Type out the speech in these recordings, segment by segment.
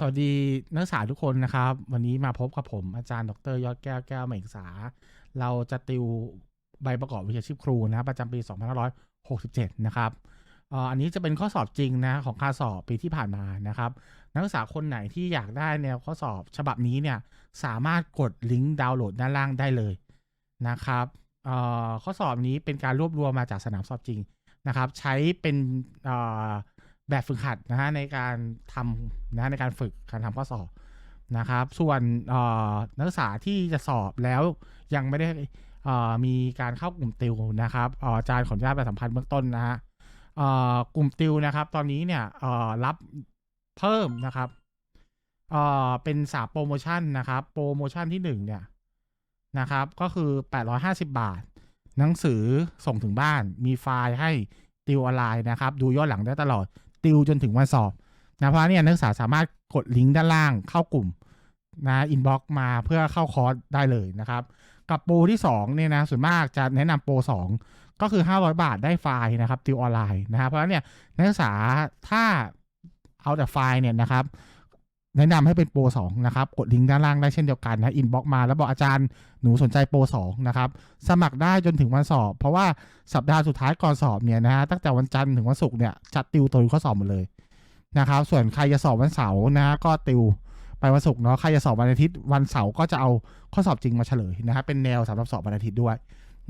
สวัสดีนักศึกษาทุกคนนะครับ วันนี้มาพบกับผมอาจารย์ ดรยอดแก้วแก้วเหม่งษาเราจะติวใบประกอบวิชาชีพครูนะ ประจำปี 2567 นะครับอันนี้จะเป็นข้อสอบจริงนะของการสอบปีที่ผ่านมานะครับ นักศึกษาคนไหนที่อยากได้แนวข้อสอบฉบับนี้เนี่ยสามารถกดลิงก์ดาวน์โหลดด้านล่างได้เลยนะครับข้อสอบนี้เป็นการรวบรวมมาจากสนามสอบจริงนะครับ ใช้เป็น แบบฝึกหัดนะฮะในการทำนะฮะในการฝึกการทำข้อสอบนะครับ ส่วนนักศึกษาที่จะสอบแล้วยังไม่ได้มีการเข้ากลุ่มติวนะครับอาจารย์ขออนุญาตประสัมพันธ์เบื้องต้นนะฮะกลุ่มติวนะครับ ตอนนี้เนี่ยรับเพิ่มนะครับเป็นสาโปรโมชั่นนะครับ โปรโมชั่นที่หนึ่งเนี่ยนะครับ ก็คือ 850 บาท หนังสือส่งถึงบ้าน มีไฟล์ให้ติวออนไลน์นะครับ ดูย้อนหลังได้ตลอด ติวจนถึงวันสอบนะเพราะเนี่ยนักศึกษาสามารถกดลิงก์ด้านล่างเข้ากลุ่มนะอินบ็อกมาเพื่อเข้าคอร์สได้เลยนะครับ กับโปรที่2เนี่ยนะส่วนมากจะแนะนำโปร2ก็คือ 500 บาทได้ไฟล์นะครับติวออนไลน์นะครับเพราะฉะนั้นเนี่ยนักศึกษาถ้าเอาแต่ไฟล์เนี่ยนะครับ แนะนำให้เป็นโปร2นะครับ กดลิงก์ด้านล่างได้เช่นเดียวกันนะอินบ็อกมาแล้วบอกอาจารย์หนูสนใจโปร2นะครับ สมัครได้จนถึงวันสอบ เพราะว่าสัปดาห์สุดท้ายก่อนสอบเนี่ยนะฮะตั้งแต่วันจันทร์ถึงวันศุกร์เนี่ยจัดติวตัวข้อสอบหมดเลยนะครับ ส่วนใครจะสอบวันเสาร์นะฮะก็ติวไปวันศุกร์เนาะใครจะสอบวันอาทิตย์วันเสาร์ก็จะเอาข้อสอบจริงมาเฉลยนะครับเป็นแนวสำหรับสอบวันอาทิตย์ด้วย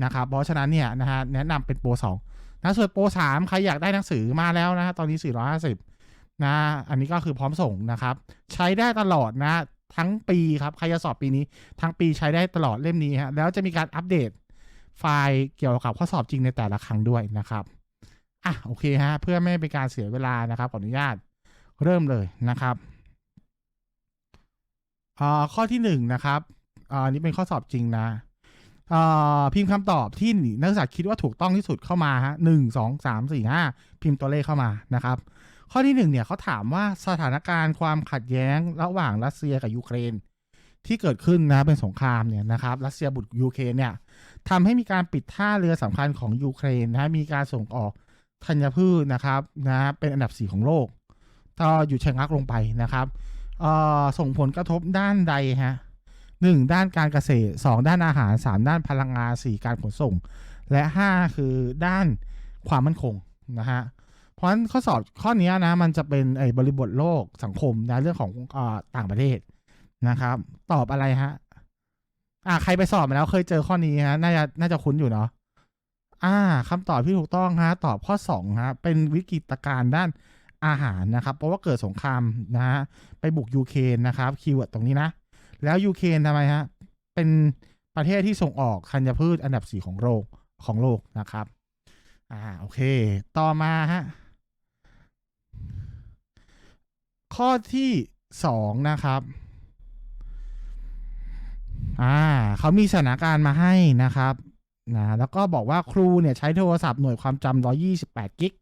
นะครับเพราะฉะนั้นเนี่ยนะฮะแนะนำเป็นโปรสองนะส่วนโปรสามใครอยากได้หนังสือมาแล้วนะฮะตอนนี้ 450 นะ อันนี้ก็คือพร้อมส่งนะครับ ใช้ได้ตลอดนะ ทั้งปีครับ ใครจะสอบปีนี้ ทั้งปีใช้ได้ตลอดเล่มนี้ฮะ แล้วจะมีการอัปเดตไฟล์เกี่ยวกับข้อสอบจริงในแต่ละครั้งด้วยนะครับ อะโอเคฮะ เพื่อไม่เป็นการเสียเวลานะครับขออนุญาตเริ่มเลยนะครับอ่าข้อที่หนึ่งนะครับอ่าอันนี้เป็นข้อสอบจริงนะอ่อพิมพ์คำตอบที่นักศึกษาคิดว่าถูกต้องที่สุดเข้ามาฮะหนึ่งสองสามสี่ห้าพิมพ์ตัวเลขเข้ามานะครับ ข้อที่หนึ่งเนี่ยเขาถามว่าสถานการณ์ความขัดแย้งระหว่างรัสเซียกับยูเครน ที่เกิดขึ้นนะเป็นสงครามเนี่ยนะครับรัสเซียบุกยูเครนเนี่ยทำให้มีการปิดท่าเรือสำคัญของยูเครนนะมีการส่งออกธัญพืชนะครับนะเป็นอันดับสี่ของโลกก็อยู่ชะงักลงไปนะครับเอ่อส่งผลกระทบด้านใดฮะหนึ่งด้านการเกษตรสองด้านอาหารสามด้านพลังงานสี่การขนส่ง และห้าคือด้านความมั่นคงนะฮะ เพราะฉะนั้นข้อสอบข้อนี้นะมันจะเป็นไอ้บริบทโลกสังคมนะเรื่องของอต่างประเทศนะครับ ตอบอะไรฮะ อ่าใครไปสอบมาแล้วเคยเจอข้อนี้ฮะน่าจะน่าจะคุ้นอยู่เนาะอ่าคำตอบที่ถูกต้องฮะ ตอบข้อสองฮะเป็นวิกฤตการณ์ด้านอาหารนะครับ เพราะว่าเกิดสงครามนะฮะไปบุกยูเครนนะครับคีย์เวิร์ดตรงนี้นะ แล้วยูเครนทำไมฮะ เป็นประเทศที่ส่งออกธัญพืชอันดับสี่ของโลกของโลกนะครับ อ่าโอเค ต่อมาฮะ ข้อที่สองนะครับอ่าเขามีสถานการณ์มาให้นะครับนะแล้วก็บอกว่าครูเนี่ยใช้โทรศัพท์หน่วยความจำ128 กิก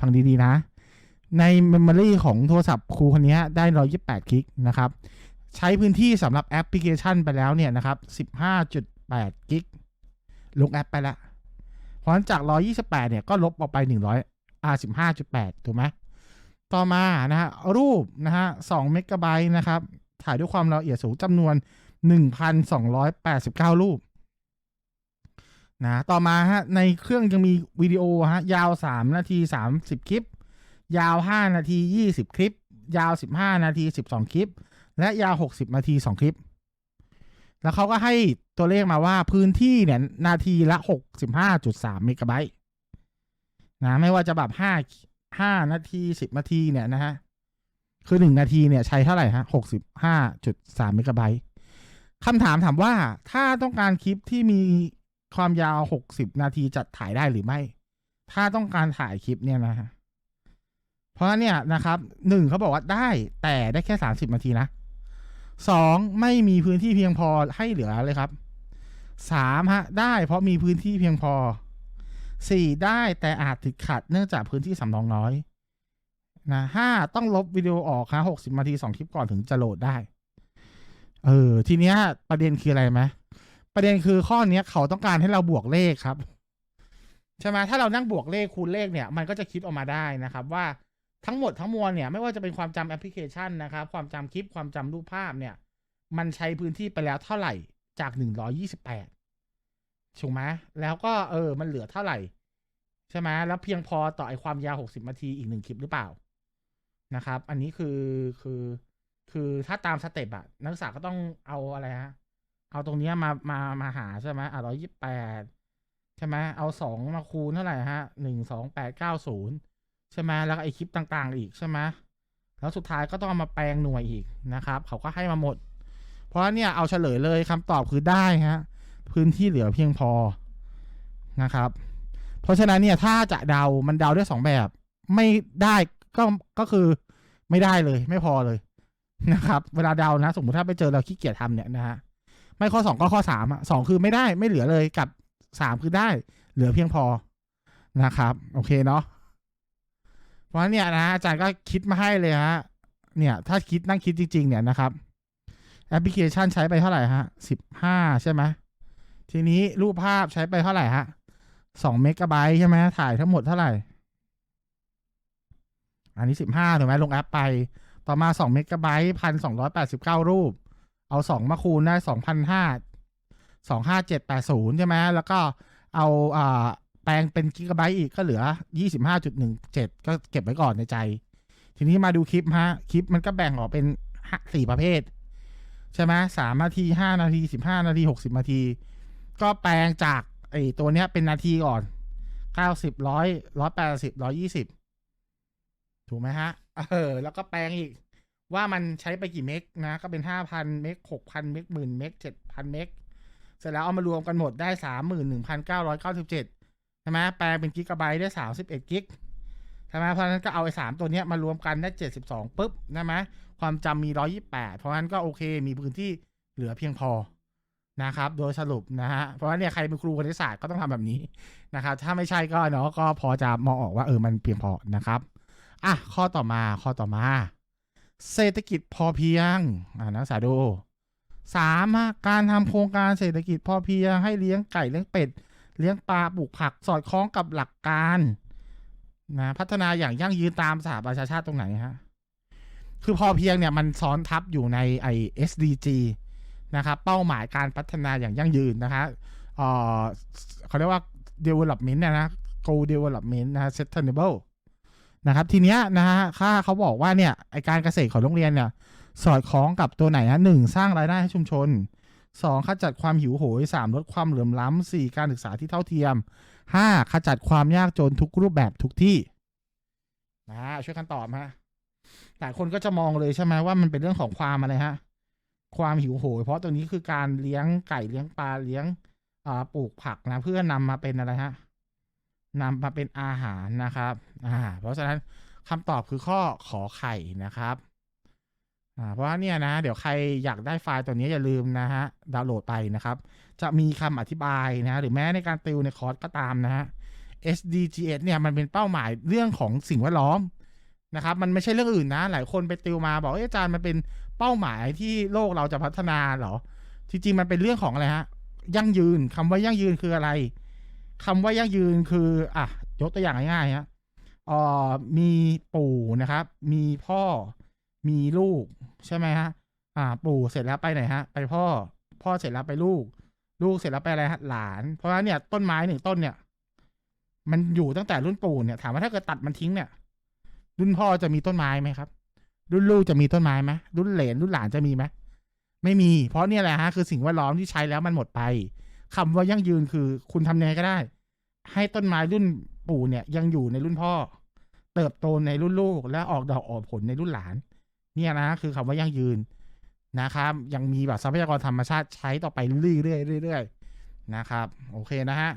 ฟังดีๆนะ ในเมมโมรีของโทรศัพท์ครูคนนี้ได้ 128 กิกนะครับ ใช้พื้นที่สำหรับแอปพลิเคชันไปแล้วเนี่ยนะครับ 15.8 กิก ลงแอปไปแล้วเพราะฉะนั้นจาก 128 เนี่ยก็ลบออกไป 100อ่า15.8 ถูกไหม ต่อมานะฮะรูปนะฮะ2เมกะไบต์นะครับ ถ่ายด้วยความละเอียดสูงจำนวน 1,289 รูปนะต่อมาฮะในเครื่องยังมีวิดีโอฮะยาว 3 นาที 30 คลิป ยาว 5 นาที 20 คลิป ยาว 15 นาที 12 คลิป และยาว 60 นาที 2 คลิป แล้วเขาก็ให้ตัวเลขมาว่าพื้นที่เนี่ยนาทีละ 65.3 เมกะไบต์นะไม่ว่าจะแบบ5 5นาที10นาทีเนี่ยนะฮะ คือ1นาทีเนี่ยใช้เท่าไหร่ฮะ65.3เมกะไบต์คำถามถามว่าถ้าต้องการคลิปที่มีความยาว60นาทีจัดถ่ายได้หรือไม่ ถ้าต้องการถ่ายคลิปเนี่ยนะฮะ เพราะเนี่ยนะครับหนึ่งเขาบอกว่าได้แต่ได้แค่สามสิบนาทีนะสองไม่มีพื้นที่เพียงพอให้เหลือเลยครับสามฮะ ได้เพราะมีพื้นที่เพียงพอ สี่ได้แต่อาจติดขัดเนื่องจากพื้นที่สำรองน้อยนะห้าต้องลบวิดีโอออกครับหกสิบนาทีสองคลิปก่อนถึงจะโหลดได้ เออ ทีเนี้ย ประเด็นคืออะไรไหมประเด็นคือข้อเนี้ยเขาต้องการให้เราบวกเลขครับ ใช่ไหมถ้าเรานั่งบวกเลขคูณเลขเนี่ย มันก็จะคิดออกมาได้นะครับ ว่าทั้งหมดทั้งมวลเนี่ย ไม่ว่าจะเป็นความจำแอปพลิเคชันนะครับ ความจำคลิปความจำรูปภาพเนี่ย มันใช้พื้นที่ไปแล้วเท่าไหร่จากหนึ่งร้อยี่สิบแปด ถูกไหมแล้วก็เออ มันเหลือเท่าไหร่ ใช่ไหมแล้วเพียงพอต่อไอความยาวหกสิบนาทีอีกหนึ่งคลิปหรือเปล่านะครับ อันนี้คือคือคือถ้าตามสเต็ปอะนักศึกษาก็ต้องเอาอะไรฮะเอาตรงเนี้ยมามามาหาใช่ไหมอะร้อยี่แปดใช่ไหมเอาสองมาคูณเท่าไหร่ฮะหนึ่งสองแปดเก้าศูนย์ใช่ไหมแล้วไอคลิปต่างๆ อีกใช่ไหมแล้วสุดท้ายก็ต้องมาแปลงหน่วยอีกนะครับ เขาก็ให้มาหมด เพราะเนี่ยเอาเฉลยเลยคำตอบคือได้ฮะ พื้นที่เหลือเพียงพอนะครับ เพราะฉะนั้นเนี่ยถ้าจะเดา มันเดาได้สองแบบ ไม่ได้ก็ก็คือไม่ได้เลย ไม่พอเลยนะครับ เวลาเดานะ สมมติถ้าไปเจอเราขี้เกียจทำเนี่ยนะฮะไม่ข้อสองก็ข้อสามอะสองคือไม่ได้ไม่เหลือเลยกับสามคือได้ เหลือเพียงพอนะครับ โอเคเนาะเพราะเนี่ยนะอาจารย์ก็คิดมาให้เลยฮะเนี่ย ถ้าคิดนั่งคิดจริง ๆ เนี่ยนะครับ แอปพลิเคชันใช้ไปเท่าไหร่ฮะสิบห้าใช่ไหม ทีนี้รูปภาพใช้ไปเท่าไหร่ฮะสองเมกะไบต์ใช่ไหมถ่ายทั้งหมดเท่าไหร่ อันนี้สิบห้าถูกไหมลงแอปไป ต่อมาสองเมกะไบต์พันสองร้อยแปดสิบเก้ารูป เอาสองมาคูณได้สองพันห้าสองห้าเจ็ดแปดศูนย์ใช่ไหมแล้วก็เอาอ่าแปลงเป็นกิกะไบต์อีกก็เหลือยี่สิบห้าจุดหนึ่งเจ็ดก็เก็บไว้ก่อนในใจ ทีนี้มาดูคลิปฮะ คลิปมันก็แบ่งออกเป็นสี่ประเภท ใช่ไหมสามนาทีห้านาทีสิบห้านาทีหกสิบนาที ก็แปลงจากไอ้ตัวเนี้ยเป็นนาทีก่อนเก้าสิบร้อยร้อยแปดสิบร้อยี่สิบถูกไหมฮะ เออ แล้วก็แปลงอีก ว่ามันใช้ไปกี่เมกนะ ก็เป็นห้าพันเมกหกพันเมกหมื่นเมกเจ็ดพันเมกเสร็จแล้วเอามารวมกันหมดได้สามหมื่นหนึ่งพันเก้าร้อยเก้าสิบเจ็ดใช่ไหมแปลงเป็นกิกะไบต์ได้สามสิบเอ็ดกิกใช่ไหมเพราะฉะนั้นก็เอาไอ้สามตัวเนี้ยมารวมกันได้เจ็ดสิบสองปุ๊บใช่ไหมความจำมีร้อยี่แปดเพราะฉะนั้นก็โอเคมีพื้นที่เหลือเพียงพอ นะครับ โดยสรุปนะฮะ เพราะว่าเนี่ยใครเป็นครูคณิตศาสตร์ก็ต้องทำแบบนี้นะครับ ถ้าไม่ใช่ก็เนาะก็พอจะมองออกว่าเออมันเพียงพอนะครับ อะข้อต่อมาข้อต่อมา เศรษฐกิจพอเพียงอ่านักศึกษาดูสามการทำโครงการเศรษฐกิจพอเพียงให้เลี้ยงไก่เลี้ยงเป็ด เลี้ยงปลาปลูกผักสอดคล้องกับหลักการนะพัฒนาอย่างยั่งยืนตามสหประชาชาติตรงไหนฮะคือพอเพียงเนี่ยมันซ้อนทับอยู่ในไอ SDG นะครับเป้าหมายการพัฒนาอย่างยั่งยืนนะคะเอ่อเขาเรียกว่า development นะนะ goal development นะ sustainable นะครับทีเนี้ยนะฮะค่าเขาบอกว่าเนี่ยไอการเกษตรของโรงเรียนเนี่ยสอดคล้องกับตัวไหนฮะหนึ่งสร้างรายได้ให้ชุมชนสองขจัดความหิวโหยสามลดความเหลื่อมล้ำสี่การศึกษาที่เท่าเทียมห้าขจัดความยากจนทุกรูปแบบทุกที่นะช่วยกันตอบฮะหลายคนก็จะมองเลยใช่ไหมว่ามันเป็นเรื่องของความอะไรฮะ ความหิวโหยเพราะตัวนี้คือการเลี้ยงไก่เลี้ยงปลาเลี้ยงอ่าปลูกผักนะเพื่อนำมาเป็นอะไรฮะนำมาเป็นอาหารนะครับอ่าเพราะฉะนั้นคำตอบคือข้อขอไข่นะครับอ่าเพราะว่าเนี่ยนะ เดี๋ยวใครอยากได้ไฟล์ตัวนี้อย่าลืมนะฮะดาวน์โหลดไปนะครับ จะมีคำอธิบายนะ หรือแม้ในการติวในคอร์สก็ตามนะฮะ SDGs เนี่ยมันเป็นเป้าหมายเรื่องของสิ่งแวดล้อมนะครับ มันไม่ใช่เรื่องอื่นนะ หลายคนไปติวมาบอกเอ้ยอาจารย์มันเป็น เป้าหมายที่โลกเราจะพัฒนาเหรอ จริงๆมันเป็นเรื่องของอะไรฮะ ยั่งยืนคำว่ายั่งยืนคืออะไรคำว่ายั่งยืนคือ อะ ยกตัวอย่างง่ายๆฮะเอ่อมีปู่นะครับ มีพ่อ มีลูก ใช่ไหมฮะ อ่า ปู่เสร็จแล้วไปไหนฮะ ไปพ่อ พ่อเสร็จแล้วไปลูก ลูกเสร็จแล้วไปอะไรฮะ หลาน เพราะฉะนั้นเนี่ยต้นไม้หนึ่งต้นเนี่ย มันอยู่ตั้งแต่รุ่นปู่เนี่ย ถามว่าถ้าเกิดตัดมันทิ้งเนี่ย รุ่นพ่อจะมีต้นไม้ไหมครับ รุ่นลูกจะมีต้นไม้ไหมรุ่นเหลนรุ่นหลานจะมีไหมไม่มี เพราะเนี่ยแหละฮะคือสิ่งแวดล้อมที่ใช้แล้วมันหมดไปคำว่ายั่งยืนคือคุณทำยังไงก็ได้ ให้ต้นไม้รุ่นปู่เนี่ย ยังอยู่ในรุ่นพ่อ เติบโตในรุ่นลูก และออกดอกออกผลในรุ่นหลาน เนี่ยนะคือคำว่ายั่งยืนนะครับ ยังมีแบบทรัพยากรธรรมชาติใช้ต่อไปเรื่อยๆเรื่อยๆนะครับ โอเคนะฮะ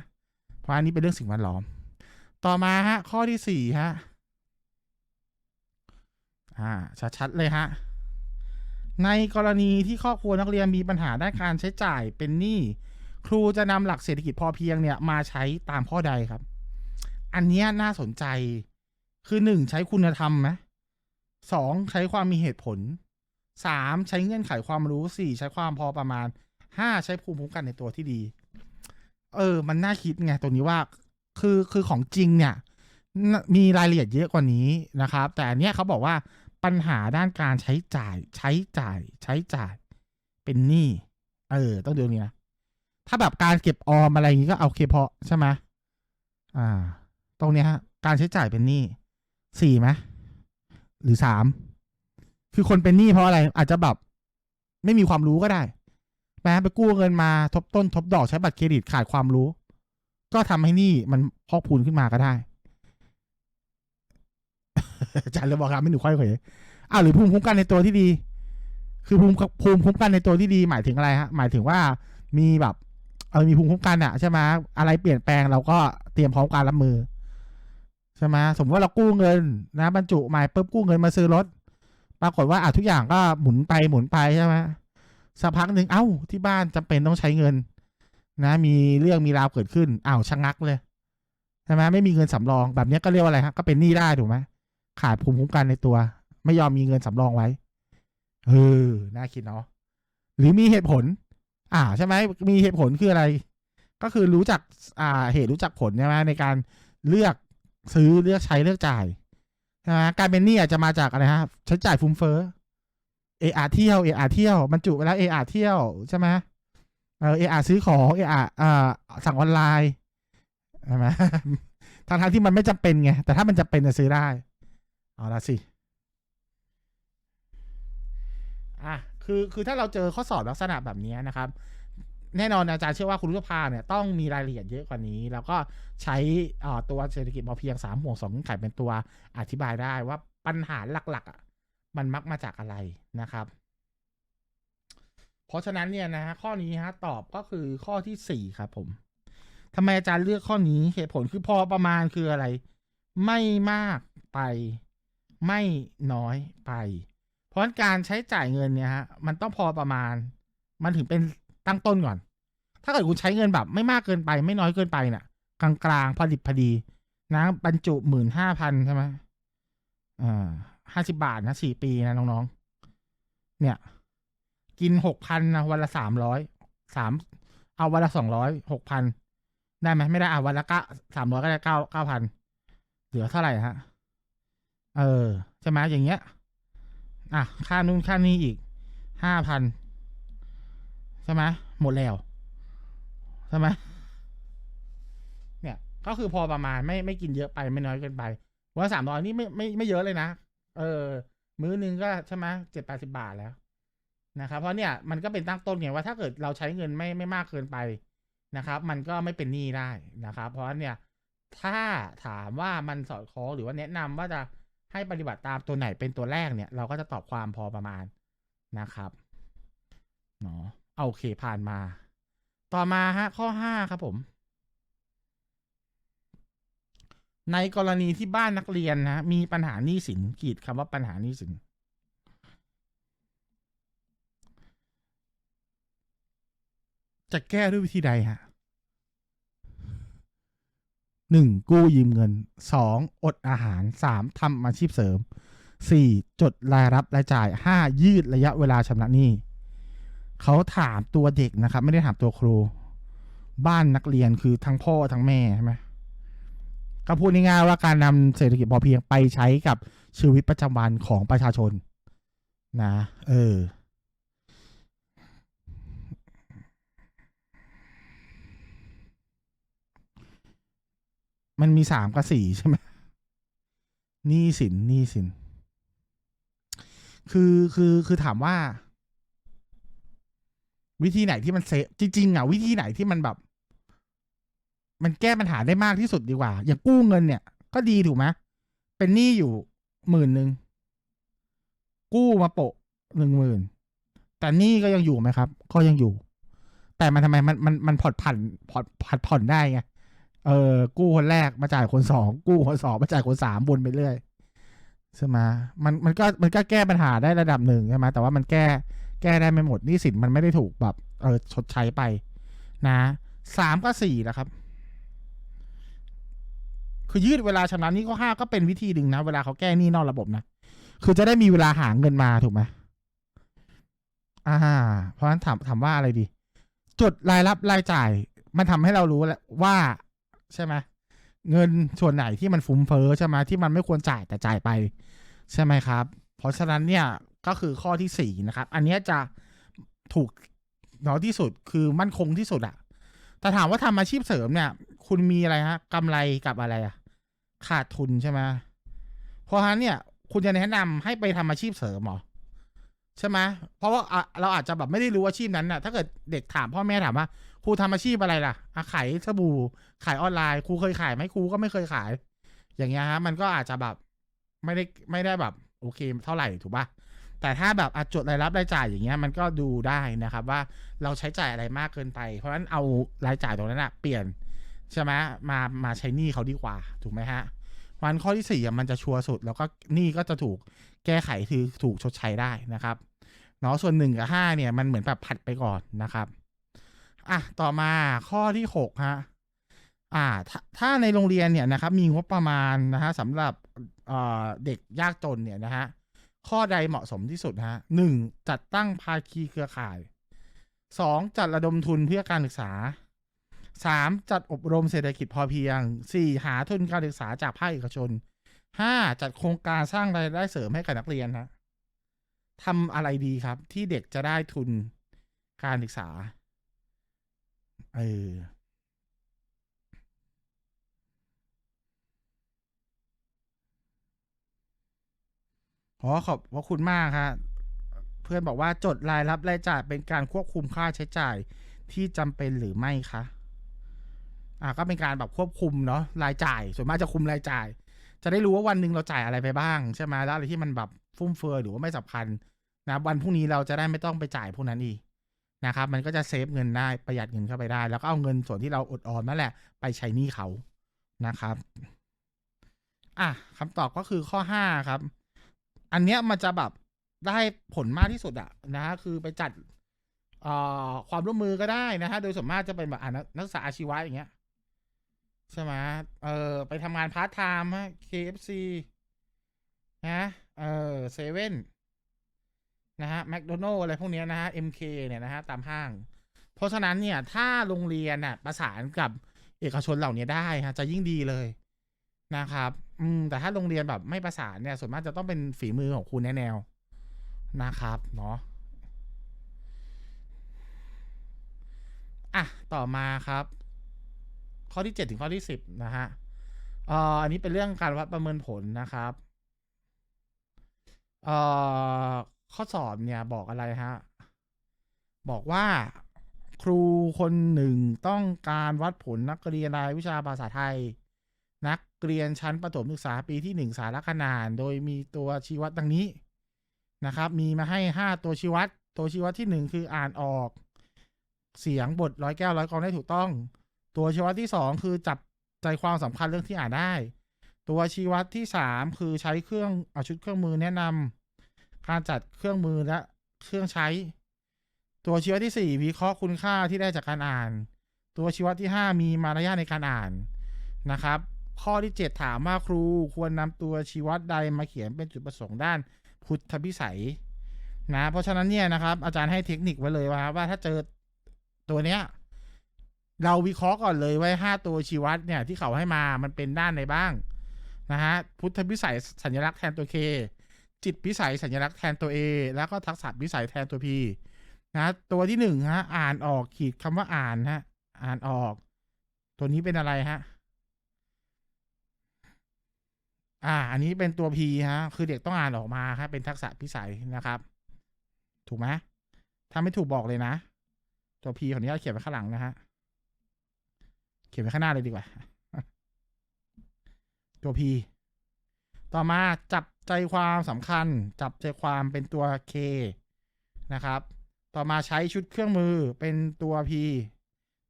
เพราะอันนี้เป็นเรื่องสิ่งแวดล้อม ต่อมาฮะข้อที่สี่ฮะ อ่าชัดๆเลยฮะ ในกรณีที่ครอบครัวนักเรียนมีปัญหาด้านการใช้จ่ายเป็นหนี้ครูจะนำหลักเศรษฐกิจพอเพียงเนี่ยมาใช้ตามข้อใดครับ อันนี้น่าสนใจ คือหนึ่งใช้คุณธรรมไหมสองใช้ความมีเหตุผลสามใช้เงื่อนไขความรู้สี่ใช้ความพอประมาณห้าใช้ภูมิคุ้มกันในตัวที่ดี เออ มันน่าคิดไงตัวนี้ว่า คือคือของจริงเนี่ย มีรายละเอียดเยอะกว่านี้นะครับ แต่อันเนี้ยเขาบอกว่า ปัญหาด้านการใช้จ่าย ใช้จ่าย ใช้จ่าย เป็นหนี้เออ ต้องดูนี้นะถ้าแบบการเก็บออมอะไรอย่างงี้ก็โอเคพอใช่ไหมอ่า ตรงเนี้ยฮะ การใช้จ่ายเป็นหนี้สี่ไหมหรือสามคือคนเป็นหนี้เพราะอะไร อาจจะแบบไม่มีความรู้ก็ได้แม้ไปกู้เงินมาทบต้น ทบดอกใช้บัตรเครดิตขาดความรู้ ก็ทำให้หนี้มันพอกพูนขึ้นมาก็ได้ อาจารย์เลยบอกครับไม่หนูค่อยเขยอ้าวหรือภูมิคุ้มกันในตัวที่ดี คือภูมิภูมิคุ้มกันในตัวที่ดีหมายถึงอะไรฮะหมายถึงว่ามีแบบเออมีภูมิคุ้มกันอะใช่ไหมอะไรเปลี่ยนแปลงเราก็เตรียมพร้อมการรับมือใช่ไหมสมมติว่าเรากู้เงินนะ บรรจุใหม่ปุ๊บกู้เงินมาซื้อรถ ปรากฏว่าอะทุกอย่างก็หมุนไปหมุนไปใช่ไหมสักพักหนึ่งเอ้าที่บ้านจำเป็นต้องใช้เงิน นะ มีเรื่องมีราวเกิดขึ้นอ้าวชะงักเลยใช่ไหมไม่มีเงินสำรองแบบนี้ก็เรียกว่าอะไรฮะก็เป็นหนี้ได้ถูกไหม ขาดภูมิคุ้มกันในตัว ไม่ยอมมีเงินสำรองไว้เออน่าคิดเนาะหรือมีเหตุผล อ่าใช่ไหมมีเหตุผลคืออะไร ก็คือรู้จักอ่าเหตุรู้จักผลใช่ไหมในการเลือกซื้อเลือกใช้เลือกจ่ายใช่ไหมการเป็นหนี้อาจจะมาจากอะไรฮะใช้จ่ายฟุ่มเฟ้อเออาเที่ยวเออาเที่ยวบรรจุไปแล้วเออาเที่ยวใช่ไหมเออเออาซื้อของเออาอ่าสั่งออนไลน์ใช่ไหมทางทางที่มันไม่จำเป็นไงแต่ถ้ามันจำเป็นจะซื้อได้ เอาละสิ อะ คือ คือถ้าเราเจอข้อสอบลักษณะแบบนี้นะครับ แน่นอนอาจารย์เชื่อว่าคุณรุภาเนี่ยต้องมีรายละเอียดเยอะกว่านี้ แล้วก็ใช้ตัวเศรษฐกิจพอเพียงสามห่วงสองเงื่เป็นตัวอธิบายได้ว่าปัญหาหลักๆอะมันมักมาจากอะไรนะครับ เพราะฉะนั้นเนี่ยนะฮะข้อนี้ฮะตอบก็คือข้อที่สี่ครับผมทำไมอาจารย์เลือกข้อนี้เหตุผลคือพอประมาณคืออะไร ไม่มากไป ไม่น้อยไป เพราะการใช้จ่ายเงินเนี่ยฮะมันต้องพอประมาณ มันถึงเป็นตั้งต้นก่อน ถ้าเกิดคุณใช้เงินแบบ ไม่มากเกินไป ไม่น้อยเกินไปเนี่ยกลางกลางๆพอดิบพอดีนะบรรจุหมื่นห้าพันใช่ไหมอ่าห้าสิบาทนะสี่ปีนะน้องๆ เนี่ย กินหกพันนะวันละสามร้อยสามเอาวันละสองร้อยหกพันได้ไหมไม่ได้เอาวันละเก้าสามร้อยก็ได้เก้าเก้าพันเหลือเท่าไหร่ฮะ เออใช่ไหมอย่างเงี้ย อะ ค่านู่นค่านี่อีกห้าพันใช่ไหมหมดแล้วใช่ไหมเนี่ย ก็คือพอประมาณไม่ไม่กินเยอะไปไม่น้อยเกินไปว่าสามร้อยนี่ไม่ไม่ไม่เยอะเลยนะเออ มื้อนึงก็ใช่ไหมเจ็ดแปดสิบาทแล้วนะครับเพราะเนี่ยมันก็เป็นตั้งต้นไงว่าถ้าเกิดเราใช้เงินไม่ไม่มากเกินไปนะครับ มันก็ไม่เป็นหนี้ได้นะครับ เพราะเนี่ย ถ้าถามว่ามันสอดคล้องหรือว่าแนะนำว่าจะ ให้ปฏิบัติตามตัวไหนเป็นตัวแรกเนี่ย เราก็จะตอบความพอประมาณนะครับเนาะเอาโอเคผ่านมา ต่อมาฮะข้อห้าครับผม ในกรณีที่บ้านนักเรียนนะมีปัญหาหนี้สินขีดคำว่าปัญหาหนี้สินจะแก้ด้วยวิธีใดฮะ หนึ่งกู้ยืมเงินสองอดอาหารสามทำอาชีพเสริมสี่จดรายรับรายจ่ายห้ายืดระยะเวลาชำระหนี้เขาถามตัวเด็กนะครับ ไม่ได้ถามตัวครู บ้านนักเรียนคือทั้งพ่อทั้งแม่ใช่ไหมก็พูดง่ายๆว่าการนำเศรษฐกิจพอเพียงไปใช้กับชีวิตประจำวันของประชาชน นะ เออ มันมีสามกับสี่ใช่ไหมหนี้สินหนี้สิน คือคือคือถามว่า วิธีไหนที่มันเซฟจริงๆอะวิธีไหนที่มันแบบ มันแก้ปัญหาได้มากที่สุดดีกว่า อย่างกู้เงินเนี่ย ก็ดีถูกไหมเป็นหนี้อยู่หมื่นหนึ่งกู้มาโปะหนึ่งหมื่นแต่หนี้ก็ยังอยู่ไหมครับ ก็ยังอยู่ แต่มันทำไมมันมันมันผ่อนผันผ่อนผัดผ่อนได้ไง เออ กู้คนแรกมาจ่ายคนสองกู้คนสองมาจ่ายคนสามบนไปเรื่อยใช่ไหมมันมันก็มันก็แก้ปัญหาได้ระดับหนึ่งใช่ไหมแต่ว่ามันแก้แก้ได้ไม่หมดนี่สินมันไม่ได้ถูกแบบเออชดใช้ไป นะสามก็สี่แล้วครับ คือยืดเวลาชำระหนี้ข้อห้าก็เป็นวิธีหนึ่งนะ เวลาเขาแก้หนี้นอกระบบนะคือจะได้มีเวลาหาเงินมาถูกไหมอ่า เพราะฉะนั้นถามถามว่าอะไรดี จุดรายรับรายจ่าย มันทำให้เรารู้แล้วว่า ใช่ไหมเงินส่วนไหนที่มันฟุ้งเฟ้อใช่ไหมที่มันไม่ควรจ่ายแต่จ่ายไป ใช่ไหมครับ เพราะฉะนั้นเนี่ยก็คือข้อที่สี่นะครับ อันนี้จะถูกน้อยที่สุดคือมั่นคงที่สุดอะแต่ถามว่าทำอาชีพเสริมเนี่ย คุณมีอะไรฮะกำไรกับอะไรอะขาดทุนใช่ไหมเพราะฉะนั้นเนี่ย คุณจะแนะนำให้ไปทำอาชีพเสริมหรอ ใช่ไหมเพราะว่าเราอาจจะแบบไม่ได้รู้อาชีพนั้นน่ะ ถ้าเกิดเด็กถามพ่อแม่ถามว่าครูทำอาชีพอะไรล่ะอะขายสบู่ขายออนไลน์ครูเคยขายไหมครูก็ไม่เคยขาย อย่างเงี้ยฮะ มันก็อาจจะแบบไม่ได้ไม่ได้แบบ โอเคเท่าไหร่ถูกปะแต่ถ้าแบบอจดรายรับรายจ่ายอย่างเงี้ยมันก็ดูได้นะครับ ว่าเราใช้จ่ายอะไรมากเกินไป เพราะฉะนั้นเอารายจ่ายตรงนั้นอะเปลี่ยนใช่ไหมมามาใช้หนี้เขาดีกว่าถูกไหมฮะวันข้อที่สี่มันจะชัวร์สุด แล้วก็หนี้ก็จะถูกแก้ไขคือถูกชดใช้ได้นะครับ เนาะส่วนหนึ่งกับห้าเนี่ยมันเหมือนแบบผัดไปก่อนนะครับอะต่อมาข้อที่หกฮะอ่าถ้าถ้าในโรงเรียนเนี่ยนะครับ มีงบประมาณนะฮะสำหรับเอ่อเด็กยากจนเนี่ยนะฮะข้อใดเหมาะสมที่สุดฮะหนึ่งจัดตั้งภาคีเครือข่ายสองจัดระดมทุนเพื่อการศึกษาสามจัดอบรมเศรษฐกิจพอเพียงสี่หาทุนการศึกษาจากภาคเอกชนห้าจัดโครงการสร้างรายได้เสริมให้กับนักเรียนฮะ ทำอะไรดีครับ ที่เด็กจะได้ทุนการศึกษา เออขอขอบพระคุณมากครับเพื่อนบอกว่าจดรายรับรายจ่ายเป็นการควบคุมค่าใช้จ่ายที่จำเป็นหรือไม่คะ อ่าก็เป็นการแบบควบคุมเนาะรายจ่าย ส่วนมากจะคุมรายจ่าย จะได้รู้ว่าวันหนึ่งเราจ่ายอะไรไปบ้าง ใช่ไหมแล้วอะไรที่มันแบบ ฟุ่มเฟือยหรือว่าไม่สำคัญนะวันพรุ่งนี้เราจะได้ไม่ต้องไปจ่ายพวกนั้นอีกนะครับ มันก็จะเซฟเงินได้ประหยัดเงินเข้าไปได้ แล้วก็เอาเงินส่วนที่เราอดออมนั่นแหละ ไปใช้หนี้เขานะครับ อะคำตอบก็คือข้อห้าครับ อันเนี้ยมันจะแบบได้ผลมากที่สุดอะนะฮะคือไปจัดเอ่อความร่วมมือก็ได้นะฮะ โดยส่วนมากจะเป็นแบบอ่านักนักศึกษาอาชีวะอย่างเงี้ยใช่ไหมเออไปทำงานพาร์ทไทม์ฮะ KFC นะ เออเซเว่นนะฮะแมคโดนัลอะไรพวกเนี้ยนะฮะ MK เนี่ยนะฮะตามห้าง เพราะฉะนั้นเนี่ย ถ้าโรงเรียนน่ะประสานกับเอกชนเหล่านี้ได้ฮะจะยิ่งดีเลยนะครับ อืม แต่ถ้าโรงเรียนแบบไม่ประสานเนี่ย ส่วนมากจะต้องเป็นฝีมือของคุณแน่แนวนะครับเนาะอะ ต่อมาครับ ข้อที่เจ็ดถึงข้อที่สิบนะฮะอ่ออันนี้เป็นเรื่องการวัดประเมินผลนะครับ เอ่อข้อสอบเนี่ยบอกอะไรฮะ บอกว่าครูคนหนึ่งต้องการวัดผลนักเรียนรายวิชาภาษาไทย นักเรียนชั้นประถมศึกษาปีที่หนึ่งสารคณาน โดยมีตัวชี้วัดดังนี้นะครับ มีมาให้ห้าตัวชี้วัด ตัวชี้วัดที่หนึ่งคืออ่านออก เสียงบทร้อยแก้วร้อยกรองได้ถูกต้อง ตัวชี้วัดที่สองคือจับใจความสำคัญเรื่องที่อ่านได้ ตัวชี้วัดที่สามคือใช้เครื่องเอาชุดเครื่องมือแนะนำการจัดเครื่องมือและเครื่องใช้ ตัวชี้วัดที่สี่วิเคราะห์คุณค่าที่ได้จากการอ่าน ตัวชี้วัดที่ห้ามีมารยาทในการอ่านนะครับ ข้อที่เจ็ดถามว่าครูควรนำตัวชี้วัดใดมาเขียนเป็นจุดประสงค์ด้านพุทธพิสัยนะเพราะฉะนั้นเนี่ยนะครับ อาจารย์ให้เทคนิคไว้เลยว่าว่าถ้าเจอตัวเนี้ยเราวิเคราะห์ก่อนเลยว่าห้าตัวชีวัดเนี่ยที่เขาให้มามันเป็นด้านไหนบ้าง นะฮะพุทธพิสัยสัญลักษณ์แทนตัว K จิตพิสัยสัญลักษณ์แทนตัว A แล้วก็ทักษะพิสัยแทนตัว P นะตัวที่หนึ่งฮะ อ่านออกขีดคำว่าอ่านฮะ อ่านออก ตัวนี้เป็นอะไรฮะ อ่า อันนี้เป็นตัว P ฮะ คือเด็กต้องอ่านออกมาครับเป็นทักษะพิสัยนะครับ ถูกไหมถ้าไม่ถูกบอกเลยนะ ตัว P ขออนุญาตเขียนไว้ข้างหลังนะฮะ เขียนไว้ข้างหน้าเลยดีกว่า ตัว P ต่อมาจับใจความสำคัญ จับใจความเป็นตัว K นะครับ ต่อมาใช้ชุดเครื่องมือเป็นตัว P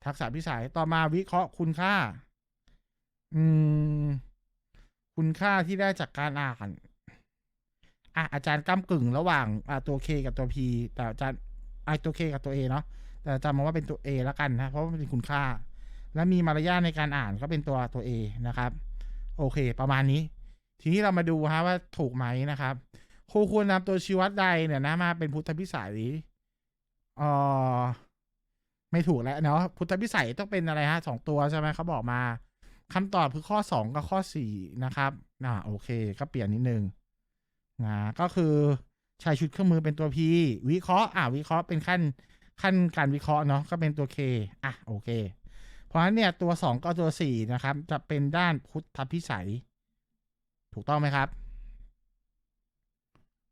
ทักษะพิสัยต่อมาวิเคราะห์คุณค่า อืม คุณค่าที่ได้จากการอ่านอะอาจารย์ก้ากึ่งระหว่างอะตัว K กับตัว P แต่อาจารย์ไอตัว K กับตัว A เนาะแต่อาจารย์มองว่าเป็นตัว A แล้วกันนะ เพราะมันเป็นคุณค่า และมีมารยาทในการอ่านก็เป็นตัวตัว A นะครับ โอเค ประมาณนี้ ทีนี้เรามาดูฮะว่าถูกไหมนะครับครูควรนำตัวชีวัดใดเนี่ยนะมาเป็นพุทธพิสัยเออไม่ถูกแล้วเนาะพุทธพิสัยต้องเป็นอะไรฮะสองตัวใช่ไหมเขาบอกมาคำตอบคือข้อสองกับข้อสี่นะครับอ่าโอเค ก็เปลี่ยนนิดนึงนะก็คือใช้ชุดเครื่องมือเป็นตัว P วิเคราะห์อ่าวิเคราะห์เป็นขั้นขั้นการวิเคราะห์เนาะก็เป็นตัว K อะโอเค เพราะฉะนั้นเนี่ยตัวสองกับตัวสี่นะครับ จะเป็นด้านพุทธพิสัย ถูกต้องไหมครับ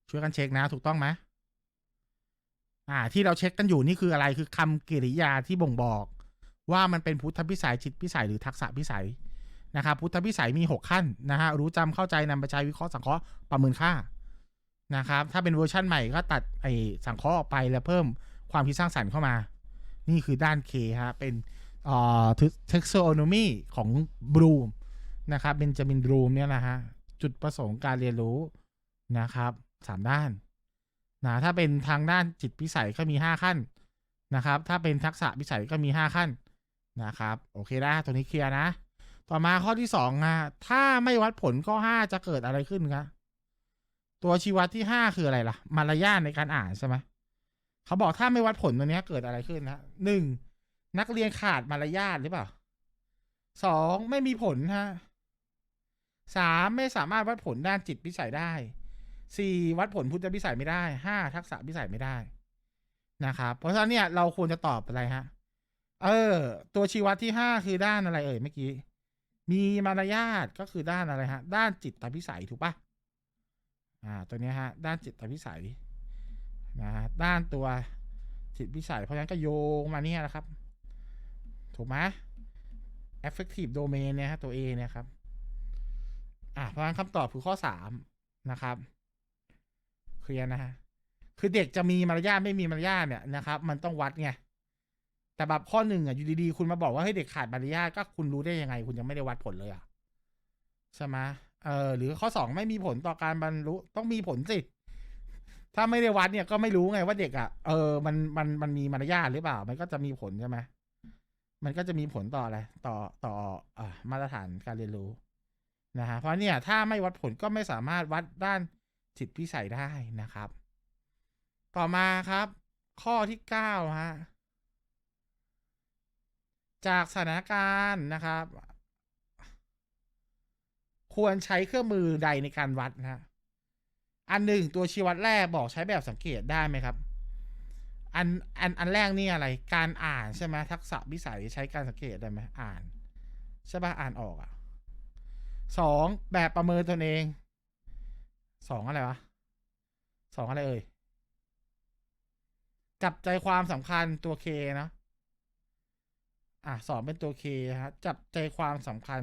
ช่วยกันเช็คนะ ถูกต้องไหมอ่า ที่เราเช็คกันอยู่นี่คืออะไรคือคำกริยาที่บ่งบอก ว่ามันเป็นพุทธพิสัยจิตพิสัยหรือทักษะพิสัยนะครับพุทธพิสัยมี 6 ขั้นนะฮะรู้จำเข้าใจนำไปใช้วิเคราะห์สังเคราะห์ประเมินค่านะครับ ถ้าเป็นเวอร์ชั่นใหม่ก็ตัดไอสังเคราะห์ออกไปแล้วเพิ่มความคิดสร้างสรรค์เข้ามา นี่คือด้าน K ฮะเป็น taxonomy ของบรูมนะครับเบนจามินบรูมเนี่ยนะฮะจุดประสงค์การเรียนรู้นะครับสามด้านนะถ้าเป็นทางด้านจิตพิสัยก็มี 5 ขั้นนะครับ ถ้าเป็นทักษะพิสัยก็มี 5 ขั้นนะครับ โอเคนะตัวนี้เคลียร์นะ ต่อมาข้อที่สองอะถ้าไม่วัดผลข้อห้าจะเกิดอะไรขึ้นครับตัวชี้วัดที่ห้าคืออะไรล่ะ มารยาทในการอ่านใช่ไหมเขาบอกถ้าไม่วัดผลตัวนี้เกิดอะไรขึ้นนะหนึ่ง นักเรียนขาดมารยาทหรือเปล่าสองไม่มีผลฮะสามไม่สามารถวัดผลด้านจิตพิสัยได้สี่วัดผลพุทธพิสัยไม่ได้ห้าทักษะพิสัยไม่ได้นะครับเพราะฉะนั้นเนี่ยเราควรจะตอบอะไรฮะ เออ ตัวชี้วัดที่ห้าคือด้านอะไรเอ่ยเมื่อกี้ มีมารยาทก็คือด้านอะไรฮะ ด้านจิตตพิสัยถูกปะอ่า ตัวเนี้ยฮะ ด้านจิตตพิสัยนะฮะด้านตัวจิตพิสัย เพราะฉะนั้นก็โยงมาเนี่ยนะครับ ถูกไหม effective domain เนี่ยฮะตัว A เนี่ยครับ อ่าเพราะฉะนั้นคำตอบคือข้อสามนะครับเคลียร์นะฮะคือเด็กจะมีมารยาทไม่มีมารยาทเนี่ยนะครับ มันต้องวัดไงแต่แบบข้อหนึ่งอะอยู่ดีๆ คุณมาบอกว่าให้เด็กขาดมารยาทก็คุณรู้ได้ยังไง คุณยังไม่ได้วัดผลเลยอะใช่ไหมเออหรือข้อสองไม่มีผลต่อการบรรลุต้องมีผลสิถ้าไม่ได้วัดเนี่ยก็ไม่รู้ไงว่าเด็กอะเออมันมันมันมีมารยาทหรือเปล่า มันก็จะมีผลใช่ไหม มันก็จะมีผลต่ออะไรต่อต่ออมาตรฐานการเรียนรู้นะฮะเพราะเนี่ยถ้าไม่วัดผลก็ไม่สามารถวัดด้านจิตพิสัยได้นะครับ ต่อมาครับ ข้อที่เก้าฮะจากสถานการณ์นะครับ ควรใช้เครื่องมือใดในการวัดนะฮะอันหนึ่งตัวชี้วัดแรกบอกใช้แบบสังเกตได้ไหมครับ อันอันอันแรกนี่อะไร การอ่านใช่ไหมทักษะวิสัยใช้การสังเกตได้ไหมอ่านใช่ปะอ่านออกอะสองแบบประเมินตนเองสองอะไรวะสองอะไรเอ่ยจับใจความสำคัญตัวเคเนะอะสอนเป็นตัวเคฮะจับใจความสำคัญ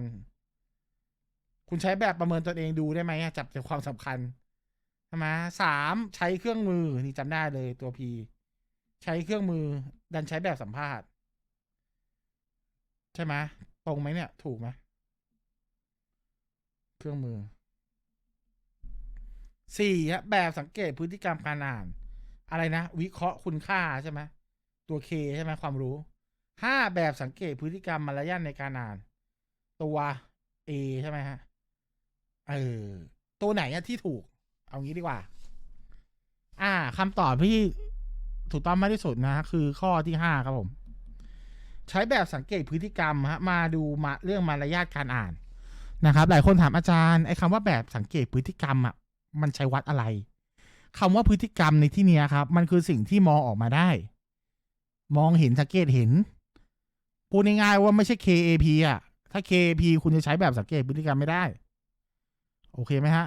คุณใช้แบบประเมินตนเองดูได้ไหมจับใจความสำคัญใช่ไหมสามใช้เครื่องมือนี่จำได้เลยตัว P ใช้เครื่องมือ ดันใช้แบบสัมภาษณ์ ใช่ไหมตรงไหมเนี่ย ถูกไหมเครื่องมือสี่ฮะแบบสังเกตพฤติกรรมการอ่าน อะไรนะ วิเคราะห์คุณค่าใช่ไหมตัวเคใช่ไหมความรู้ห้าแบบสังเกตพฤติกรรมมารยาทในการอ่าน ตัว A ใช่ไหมฮะเออตัวไหนอะที่ถูก เอางี้ดีกว่า อ่าคำตอบที่ ถูกต้องมากที่สุดนะฮะคือข้อที่ห้าครับผม ใช้แบบสังเกตพฤติกรรมฮะมาดูมาเรื่องมารยาทการอ่านนะครับ หลายคนถามอาจารย์ไอ้คำว่าแบบสังเกตพฤติกรรมอะมันใช้วัดอะไรคำว่าพฤติกรรมในที่นี้ครับ มันคือสิ่งที่มองออกมาได้ มองเห็นสังเกตเห็นพูดง่ายๆว่าไม่ใช่ KAP อะ ถ้า KAP คุณจะใช้แบบสังเกตพฤติกรรมไม่ได้ โอเคไหมฮะ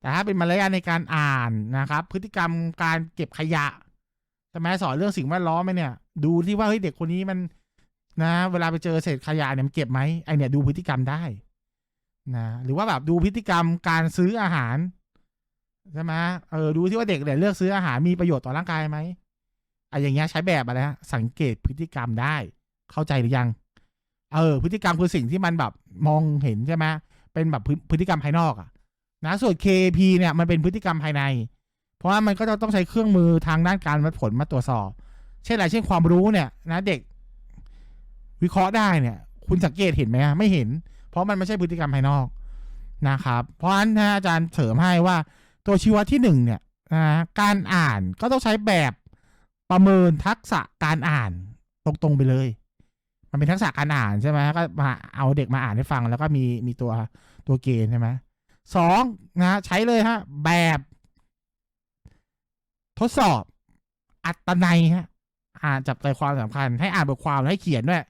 แต่ถ้าเป็นมารยาทในการอ่านนะครับ พฤติกรรมการเก็บขยะ ใช่ไหมสอนเรื่องสิ่งแวดล้อมไหมเนี่ย ดูที่ว่าเฮ้ยเด็กคนนี้มันนะ เวลาไปเจอเศษขยะเนี่ยมันเก็บไหมไอเนี่ยดูพฤติกรรมได้นะหรือว่าแบบดูพฤติกรรมการซื้ออาหารใช่ไหมเออดูที่ว่าเด็กเนี่ยเลือกซื้ออาหารมีประโยชน์ต่อร่างกายไหมไออย่างเงี้ยใช้แบบอะไรฮะสังเกตพฤติกรรมได้ เข้าใจหรือยัง เออ พฤติกรรมคือสิ่งที่มันแบบมองเห็นใช่ไหมเป็นแบบพฤติกรรมภายนอกอะนะส่วน KP เนี่ยมันเป็นพฤติกรรมภายใน เพราะว่ามันก็จะต้องใช้เครื่องมือทางด้านการวัดผลมาตรวจสอบ เช่นอะไรเช่นความรู้เนี่ยนะเด็กวิเคราะห์ได้เนี่ย คุณสังเกตเห็นไหมไม่เห็น เพราะมันไม่ใช่พฤติกรรมภายนอกนะครับ เพราะฉะนั้นอาจารย์เสริมให้ว่าตัวชีวัดที่หนึ่งเนี่ยนะการอ่านก็ต้องใช้แบบประเมินทักษะการอ่านตรงๆไปเลย มันเป็นทักษะการอ่านใช่ไหมก็มาเอาเด็กมาอ่านให้ฟัง แล้วก็มีมีตัวตัวเกณฑ์ใช่ไหมสองนะใช้เลยฮะแบบ ทดสอบ อัตนัยฮะ อ่านจับใจความสำคัญ ให้อ่านบทความให้เขียนด้วย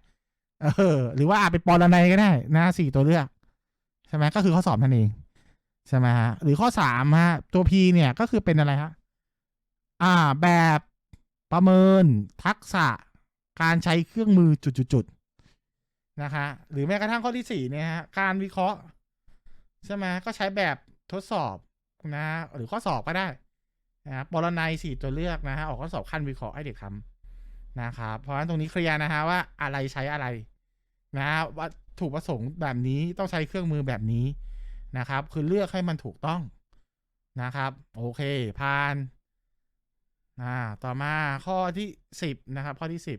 เออ หรือว่าอ่านเป็นปรนัยก็ได้นะสี่ตัวเลือกใช่ไหมก็คือข้อสอบนั่นเองใช่ไหมฮะหรือข้อสามฮะ ตัว P เนี่ยก็คือเป็นอะไรฮะอ่า แบบประเมินทักษะการใช้เครื่องมือจุดๆนะคะ หรือแม้กระทั่งข้อที่สี่เนี่ยฮะการวิเคราะห์ใช่ไหมก็ใช้แบบทดสอบนะ หรือข้อสอบก็ได้ นะปรนัยสี่ตัวเลือกนะฮะ ออกข้อสอบขั้นวิเคราะห์ให้เด็กทำนะครับ เพราะฉะนั้นตรงนี้เคลียร์นะฮะว่าอะไรใช้อะไรนะว่าถูกประสงค์แบบนี้ต้องใช้เครื่องมือแบบนี้นะครับ คือเลือกให้มันถูกต้องนะครับ โอเคผ่านอ่าต่อมาข้อที่สิบนะครับ ข้อที่สิบ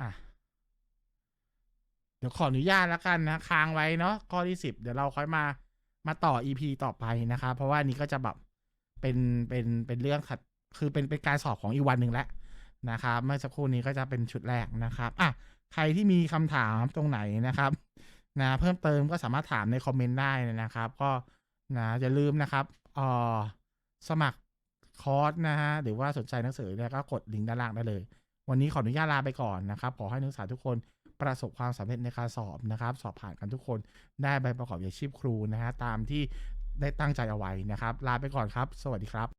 อะ ดี๋ยวขออนุญาตแล้วกันนะค้างไว้เนาะข้อที่สิบเดี๋ยวเราค่อยมามาต่อ EP ต่อไปนะครับเพราะว่านี้ก็จะแบบเป็นเป็นเป็นเรื่องขัดคือเป็นเป็นการสอบของอีกวันหนึ่งแล้วนะครับเมื่อสักครู่นี้ก็จะเป็นชุดแรกนะครับอะใครที่มีคำถามตรงไหนนะครับนะเพิ่มเติมก็สามารถถามในคอมเมนต์ได้นะครับ ก็นะอย่าลืมนะครับเอ่อสมัครคอร์สนะฮะหรือว่าสนใจหนังสือเนี่ยก็กดลิงก์ด้านล่างได้เลย วันนี้ขออนุญาตลาไปก่อนนะครับ ขอให้นักศึกษาทุกคน ประสบความสำเร็จในการสอบนะครับ สอบผ่านกันทุกคนได้ใบประกอบอาชีพครูนะฮะตามที่ได้ตั้งใจเอาไว้นะครับ ลาไปก่อนครับ สวัสดีครับ